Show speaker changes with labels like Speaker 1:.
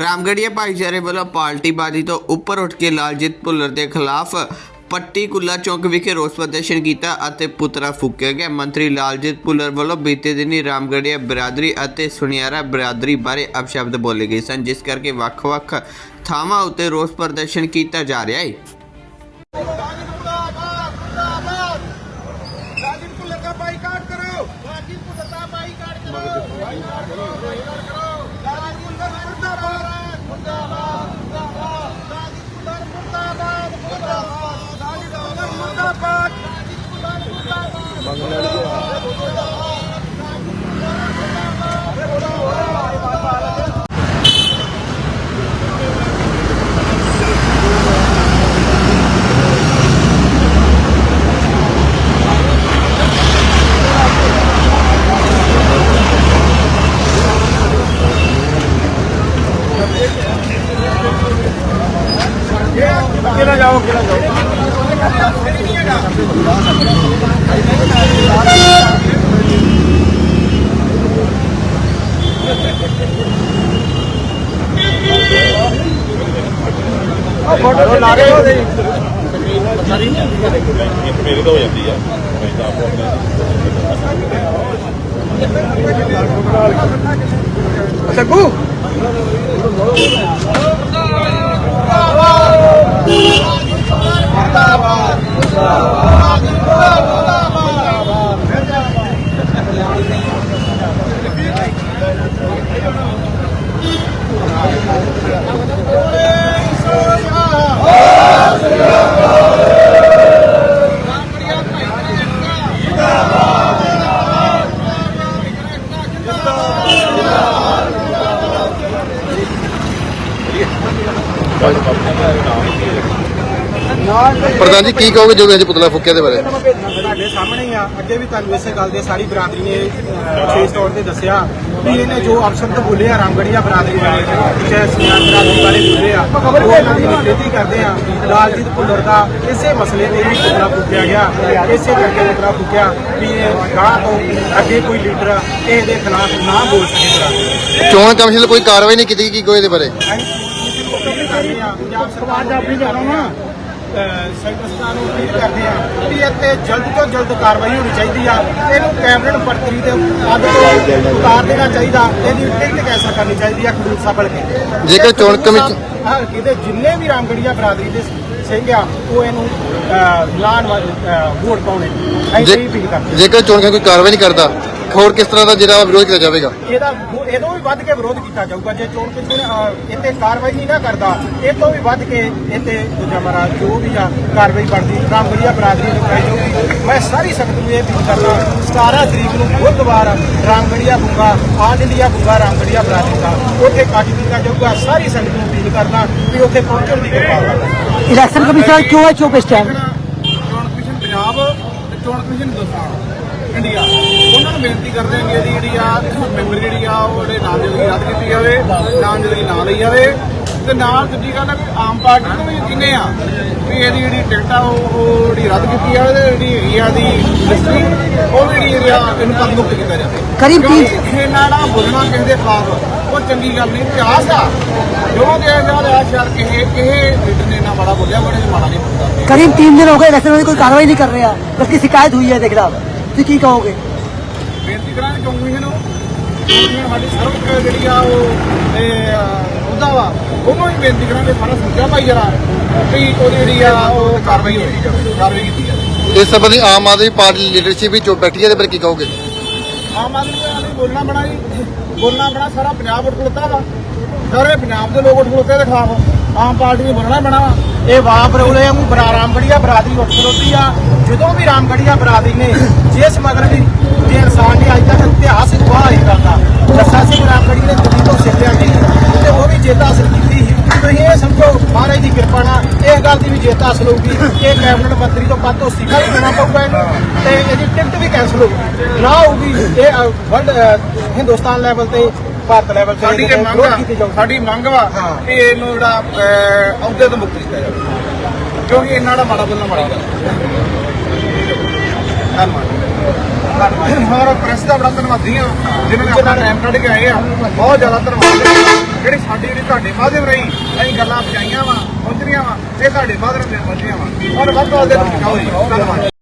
Speaker 1: ਰਾਮਗੜੀਆ ਭਾਈਚਾਰੇ ਵੱਲੋਂ ਪਾਰਟੀਬਾਜ਼ੀ ਤੋਂ ਉੱਪਰ ਉੱਠ ਕੇ ਲਾਲਜੀਤ ਭੁੱਲਰ ਦੇ ਖਿਲਾਫ ਪੱਟੀ ਕੁੱਲਾ ਚੌਂਕ ਵਿਖੇ ਰੋਸ ਪ੍ਰਦਰਸ਼ਨ ਕੀਤਾ ਅਤੇ ਪੁਤਰਾ ਫੂਕਿਆ ਗਿਆ। ਮੰਤਰੀ ਲਾਲਜੀਤ ਭੁੱਲਰ ਵੱਲੋਂ ਬੀਤੇ ਦਿਨੀ ਰਾਮਗੜੀਆ ਬਰਾਦਰੀ ਅਤੇ ਸੁਨਿਆਰਾ ਬਰਾਦਰੀ ਬਾਰੇ ਅਪਸ਼ਬਦ ਬੋਲੇ ਗਏ ਸਨ, ਜਿਸ ਕਰਕੇ ਵੱਖ-ਵੱਖ ਥਾਵਾਂ ਉੱਤੇ ਰੋਸ ਪ੍ਰਦਰਸ਼ਨ ਕੀਤਾ ਜਾ ਰਿਹਾ ਹੈ।
Speaker 2: ਅੱਗੇ ਨਾ ਜਾਓ ਅੱਗੇ ਨਾ ਜਾਓ ਫੋਟੋ ਲਾ ਕੇ ਹੋ ਗਈ
Speaker 3: ਮੇਰੇ ਤੋਂ ਹੋ। ਜਾਂਦੀ ਆ ਮੈਂ ਤਾਂ ਆਪ
Speaker 2: ਆਪਣਾ ਸੱਗੂ
Speaker 4: ਪ੍ਰਧਾਨ ਜੀ ਕੀ ਕਹੋਗੇ ਜੋ ਅੱਜ ਪੁਤਲਾ ਫੂਕਿਆ ਦੇ ਬਾਰੇ?
Speaker 2: ਤੁਹਾਡੇ ਸਾਹਮਣੇ ਹੀ ਆ। ਅੱਗੇ ਵੀ ਤੁਹਾਨੂੰ ਇਸੇ ਗੱਲ ਦੇ ਸਾਰੀ ਬਰਾਦਰੀ ਨੇ ਵਿਸ਼ੇਸ਼ ਤੌਰ ਤੇ ਦੱਸਿਆ ਵੀ ਇਹਨੇ ਜੋ ਅਪਸ਼ਬਦ ਬੋਲੇ ਆ ਰਾਮਗੜੀਆ ਬਰਾਦਰੀ ਬਾਰੇ ਚਾਹੇ ਸਿਆਰ ਬਰਾਦਰੀ ਬਾਰੇ ਬੋਲੇ ਆ ਉਹ ਇਹਨਾਂ ਦੀ ਨਿਖੇਧੀ ਕਰਦੇ ਆ। ਲਾਲਜੀਤ ਭੁੱਲਰ ਦਾ ਇਸੇ ਮਸਲੇ ਤੇ ਹੀ ਪੁਤਲਾ ਫੂਕਿਆ ਗਿਆ। ਇਸੇ ਕਰਕੇ ਪੁਤਲਾ ਫੂਕਿਆ ਵੀ ਇਹ ਗਾਂ ਤੋਂ ਅੱਗੇ ਕੋਈ ਲੀਡਰ ਇਹ ਦੇ ਖਿਲਾਫ ਨਾ ਬੋਲ ਸਕੇ
Speaker 4: ਚੋਣ ਕਮਿਸ਼ਨ ਕੋਈ ਕਾਰਵਾਈ ਨਹੀਂ ਕੀਤੀ ਕੀ ਕੋਈ ਇਹਦੇ ਬਾਰੇ?
Speaker 2: ਪੰਜਾਬ ਸਰਕਾਰ ਦਾ ਆਪਣੀ ਜਾਣੋ ਨਾ ਸੈਂਟਰ ਸਰਕਾਰ ਨੂੰ ਅਪੀਲ ਕਰਦੇ ਆ ਵੀ ਇੱਥੇ ਜਲਦ ਤੋਂ ਜਲਦ ਕਾਰਵਾਈ ਹੋਣੀ ਚਾਹੀਦੀ ਆ। ਇਹਨੂੰ ਕੈਬਨਿਟ ਮੰਤਰੀ ਦੇ ਪਦ ਤੋਂ ਉਤਾਰ ਦੇਣਾ ਚਾਹੀਦਾ ਇਹਦੀ ਟਿਕਟ ਕੈਂਸਲ ਕਰਨੀ ਚਾਹੀਦੀ ਆ ਖਡੂਰ ਸਾਹਿਬ ਹਲਕੇ
Speaker 4: ਜੇਕਰ ਚੋਣ ਕਮਿਸ਼ਨ
Speaker 2: ਹਲਕੇ ਦੇ ਜਿੰਨੇ ਵੀ ਰਾਮਗੜੀਆ ਬਰਾਦਰੀ ਦੇ ਸਿੰਘ ਆ ਉਹ ਇਹਨੂੰ ਲਾਣ ਵੋਟ ਪਾਉਣੇ। ਅਪੀਲ ਕਰਦੇ
Speaker 4: ਜੇਕਰ ਚੋਣ ਕੋਈ ਕਾਰਵਾਈ ਨਹੀਂ ਕਰਦਾ ਹੋਰ ਕਿਸ ਤਰ੍ਹਾਂ ਦਾ ਜਿਹੜਾ ਵਿਰੋਧ ਕੀਤਾ ਜਾਵੇਗਾ?
Speaker 2: ਇਹਦਾ ਇਹਦੋਂ ਵੀ ਵੱਧ ਕੇ ਵਿਰੋਧ ਕੀਤਾ ਜਾਊਗਾ। ਜੇ ਚੋਣ ਕਮਿਸ਼ਨ ਇੱਥੇ ਕਾਰਵਾਈ ਨਹੀਂ ਨਾ ਕਰਦਾ ਇਹ ਤੋਂ ਵੀ ਵੱਧ ਕੇ ਇੱਥੇ ਦੂਜਾ ਮਹਾਰਾਜ ਜੋ ਵੀ ਆ ਕਾਰਵਾਈ ਬਣਦੀ ਕੰਮ ਵਧੀਆ ਬਰਾਦਰੀ ਨੂੰ ਕਰਾਈ ਜਾਊਗੀ। ਮੈਂ ਸਾਰੀ ਸੰਗਤ ਨੂੰ ਇਹ ਬੇਨਤੀ ਕਰਦਾ 17 ਤਰੀਕ ਨੂੰ ਬੁੱਧਵਾਰ ਰਾਮਗੜੀਆ ਬੁੰਗਾ ਆਲ ਇੰਡੀਆ ਬੁੰਗਾ ਰਾਮਗੜੀਆ ਬਰਾਦਰੀ ਦਾ ਉੱਥੇ ਕੱਟ ਕੀਤਾ ਜਾਊਗਾ। ਸਾਰੀ ਸੰਗਤ ਨੂੰ ਅਪੀਲ ਕਰਦਾ ਵੀ ਉੱਥੇ ਪਹੁੰਚਣ ਦੀ ਕਿਰਪਾ
Speaker 5: ਕਰਦਾ ਇਲੈਕਸ਼ਨ ਕਮਿਸ਼ਨ ਕਿਉਂ ਹੈ ਚੁੱਪ ਇਸ
Speaker 2: ਚੋਣ ਕਮਿਸ਼ਨ ਪੰਜਾਬ ਚੋਣ ਕਮਿਸ਼ਨ ਦੋਸਤਾਂ ਇੰਡੀਆ ਉਹਨਾਂ ਨੂੰ ਬੇਨਤੀ ਕਰਦੇ ਹਾਂ ਕਿ ਇਹਦੀ ਜਿਹੜੀ ਆ ਮੈਂਬਰ ਜਿਹੜੀ ਆ ਉਹ ਜਿਹੜੇ ਨਾਮਜ਼ਦਗੀ ਰੱਦ ਕੀਤੀ ਜਾਵੇ ਨਾਮਜ਼ਦਗੀ ਨਾ ਲਈ ਜਾਵੇ ਤੇ ਨਾਲ ਦੂਜੀ ਗੱਲ ਆ ਵੀ ਆਮ ਪਾਰਟੀ ਨੂੰ ਵੀ ਯਕੀਨੇ ਆ ਵੀ ਇਹਦੀ ਜਿਹੜੀ ਟਿਕਟ ਆ ਉਹ ਉਹ ਜਿਹੜੀ ਰੱਦ ਕੀਤੀ ਜਾਵੇ ਤੇ ਜਿਹੜੀ ਹੈਗੀ ਆ ਦੀ ਲਿਸਟਰੀ ਉਹ ਵੀ ਜਿਹੜੀ ਆ ਇਹਨੂੰ ਪਦ ਮੁਕਤ ਕੀਤਾ ਜਾਵੇ
Speaker 5: ਕਰੀਬ
Speaker 2: ਕਿਉਂਕਿ
Speaker 5: ਤੀਹ-
Speaker 2: ਇਹਨਾਂ ਨਾਲ ਬੋਲਣਾ ਕਿਸੇ ਦੇ ਖਿਲਾਫ ਉਹ ਚੰਗੀ ਗੱਲ ਨਹੀਂ ਇਤਿਹਾਸ ਆ ਜੋ ਕਿ ਇਹਨਾਂ ਦਾ ਸ਼ਹਿਰ ਕਿਸੇ ਕਿਸੇ ਲੀਡਰ ਨੇ ਇੰਨਾ ਮਾੜਾ ਬੋਲਿਆ ਬੜੇ ਮਾੜਾ ਨਹੀਂ ਬੋਲਦਾ
Speaker 5: करीब तीन दिन हो गए इलेक्शन में कोई कार्रवाई नहीं कर रहे हैं बल्कि शिकायत हुई है देख रहा ਤੁਸੀਂ ਕੀ ਕਹੋਗੇ?
Speaker 2: ਬੇਨਤੀ ਕਰਾਂਗੇ ਕਮਿਸ਼ਨ ਨੂੰ ਕਮਿਸ਼ਨ ਸਾਡੀ ਸਰਵ ਜਿਹੜੀ ਆ ਉਹ ਤੇ ਉਹਦਾ ਵਾ ਉਹਨੂੰ ਹੀ ਬੇਨਤੀ ਕਰਾਂਗੇ ਸਾਰਾ ਸੁਝਾ ਭਾਈ ਜਰਾ ਵੀ ਉਹ ਜਿਹੜੀ ਆ ਉਹ ਕਾਰਵਾਈ ਹੋਈ ਜਾਵੇ ਕਾਰਵਾਈ ਕੀਤੀ ਜਾਵੇ।
Speaker 4: ਇਸ ਸੰਬੰਧੀ ਆਮ ਆਦਮੀ ਪਾਰਟੀ ਲੀਡਰਸ਼ਿਪ ਵਿੱਚ ਜੋ ਬੈਠੀ ਹੈ ਤੇ ਫਿਰ ਕੀ ਕਹੋਗੇ?
Speaker 2: ਆਮ ਆਦਮੀ ਪਾਰਟੀ ਨੇ ਬੋਲਣਾ ਬਣਾ ਜੀ ਬੋਲਣਾ ਬਣਾ ਸਾਰਾ ਪੰਜਾਬ ਉੱਠ ਖਲੋਤਾ ਵਾ। ਸਾਰੇ ਪੰਜਾਬ ਦੇ ਲੋਕ ਉੱਠ ਖਲੋਤੇ ਦੇ ਖਿਲਾਫ। ਆਮ ਪਾਰਟੀ ਨੇ ਬੋਲਣਾ ਬਣਾ ਇਹ ਵਾਪ ਰੋਲੇ ਬਰਾ ਰਾਮਗੜੀਆ, ਬਰਾਦਰੀ ਉੱਠ ਖਲੋਤੀ ਆ। ਜਦੋਂ ਵੀ ਰਾਮਗੜੀਆ, ਬਰਾਦਰੀ ਨੇ ਜਿਸ ਮਗਰ ਦੀ ਜੇ ਇਨਸਾਨ ਨੇ ਅੱਜ ਤੱਕ ਇਤਿਹਾਸ ਵਾਹ ਨਹੀਂ ਕਰਦਾ ਜੱਸਾ ਸਿੰਘ ਰਾਮਗੜੀ ਨੇ ਦਿੱਲੀ ਤੋਂ ਸਿੱਖਿਆ ਸੀ ਤੇ ਉਹ ਵੀ ਜਿੱਤ ਹਾਸਲ ਕੀਤੀ ਸੀ। ਤੁਸੀਂ ਇਹ ਸਮਝੋ, ਮਹਾਰਾਜ ਦੀ ਕਿਰਪਾ ਨਾਲ ਇਹ ਗੱਲ ਦੀ ਵੀ ਜਿੱਤ ਹਾਸਲ ਹੋਊਗੀ। ਇਹ ਕੈਬਨਿਟ ਮੰਤਰੀ ਤੋਂ ਪਦ ਤੋਂ ਅਸਤੀਫਾ ਵੀ ਦੇਣਾ ਪਊਗਾ ਇਹਨੂੰ। ਤੇ ਇਹਦੀ ਟਿਕਟ ਵੀ ਕੈਂਸਲ ਹੋਊਗੀ। ਨਾ ਹੋਊਗੀ, ਇਹ ਵਰਲਡ ਹਿੰਦੁਸਤਾਨ ਲੈਵਲ ਤੇ ਭਾਰਤ ਲੈਵਲ ਤੇ
Speaker 6: ਸਾਡੀ ਮੰਗ ਆ ਸਾਡੀ ਵਾ। ਕਿ ਇਹਨੂੰ ਜਿਹੜਾ ਅਹ, ਅਹੁਦੇ ਤੋਂ ਮੁਕਤ ਕੀਤਾ ਜਾਵੇ। ਕਿਉਂਕਿ ਇਹਨਾਂ ਦਾ ਮਾੜਾ ਬੋਲਣਾ ਮਾੜੀ ਗੱਲ ਧੰਨਵਾਦ। ਹੋਰ ਪ੍ਰੈਸ ਦਾ ਬੜਾ ਧੰਨਵਾਦੀ ਆ। ਜਿਨ੍ਹਾਂ ਨੇ ਆਪਣਾ ਟਾਈਮ ਕੱਢ ਕੇ ਆਏ ਆ ਬਹੁਤ ਜ਼ਿਆਦਾ ਧੰਨਵਾਦ ਜਿਹੜੀ ਸਾਡੀ ਜਿਹੜੀ ਤੁਹਾਡੇ ਮਾਧਿਅਮ ਰਹੀ ਅਸੀਂ ਗੱਲਾਂ ਪਹੁੰਚਾਈਆਂ ਵਾ ਪਹੁੰਚਣੀਆਂ ਵਾ ਇਹ ਤੁਹਾਡੇ ਮਾਧਿਅਮ ਤੇ ਪਹੁੰਚੀਆਂ ਵਾ। ਔਰ ਵੱਧ ਤੋਂ ਵੱਧ ਪਹੁੰਚਾਓ ਜੀ। ਧੰਨਵਾਦ।